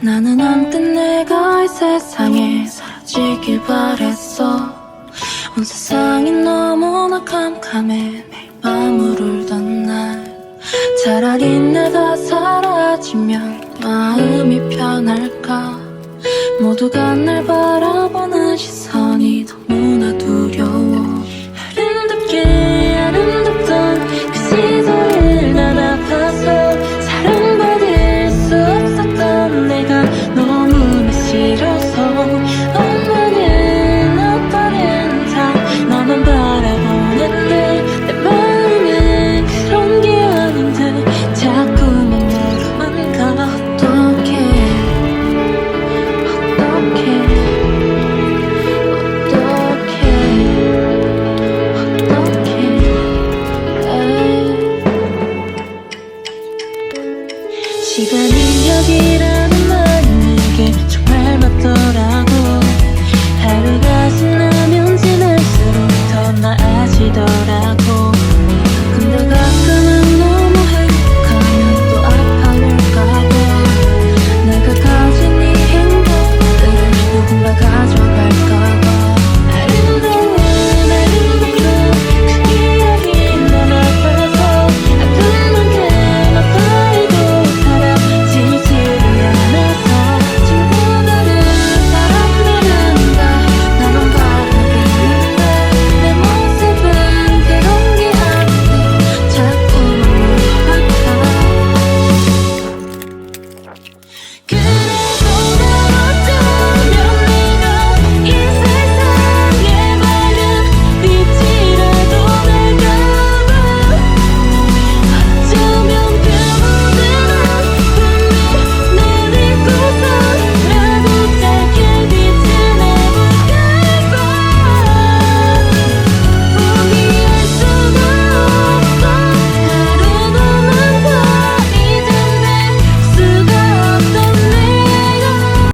나는 한때 내가 이 세상에 사라지길 바랬어. 온 세상이 너무나 캄캄해. 매일 밤 울던 날. 차라리 내가 사라지면 마음이 편할까? 모두가 날 바라보는 시선이 너무 시간은 여기라